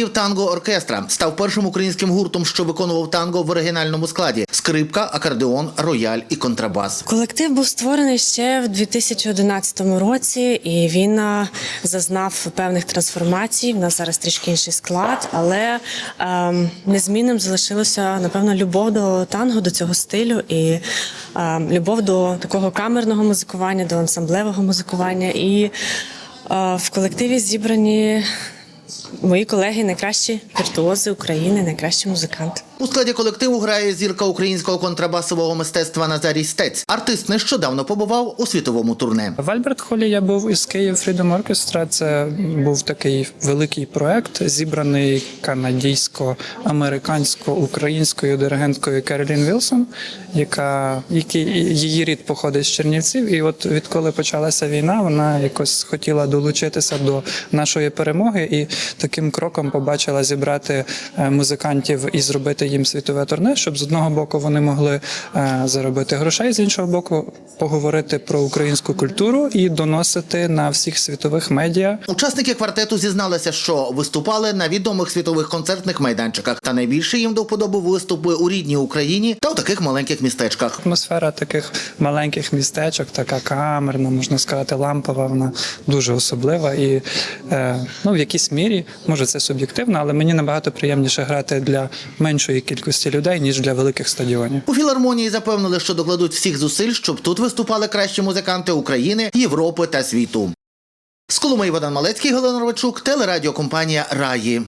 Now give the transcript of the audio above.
танго оркестра став першим українським гуртом, що виконував танго в оригінальному складі: скрипка, акордеон, рояль і контрабас. Колектив був створений ще в 2011 році, і він зазнав певних трансформацій. У нас зараз трішки інший склад, але ем, незмінним залишилося напевно любов до танго, до цього стилю і ем, любов до такого камерного музикування, до ансамблевого музикування. І е, в колективі зібрані мої колеги, найкращі віртуози України, найкращі музиканти. У складі колективу грає зірка українського контрабасового мистецтва Назарій Стець. Артист нещодавно побував у світовому турне. В Альберт Холі я був із Київ Freedom Orchestra. Це був такий великий проект, зібраний канадійсько-американсько-українською диригенткою Керолін Вілсон, яка який її рід походить з Чернівців. І от відколи почалася війна, вона якось хотіла долучитися до нашої перемоги і таким кроком побачила зібрати е, музикантів і зробити їм світове турне, щоб з одного боку вони могли е, заробити грошей, з іншого боку, поговорити про українську культуру і доносити на всіх світових медіа. Учасники квартету зізналися, що виступали на відомих світових концертних майданчиках, та найбільше їм до вподоби виступи у рідній Україні та у таких маленьких містечках. Атмосфера таких маленьких містечок, така камерна, можна сказати, лампова, вона дуже особлива. І е, ну, в якійсь мірі, може, це суб'єктивно, але мені набагато приємніше грати для меншої кількості людей, ніж для великих стадіонів. У філармонії запевнили, що докладуть всіх зусиль, щоб тут виступали кращі музиканти України, Європи та світу. З Коломиї Малецький, Галина Ровачук, телерадіокомпанія Раї.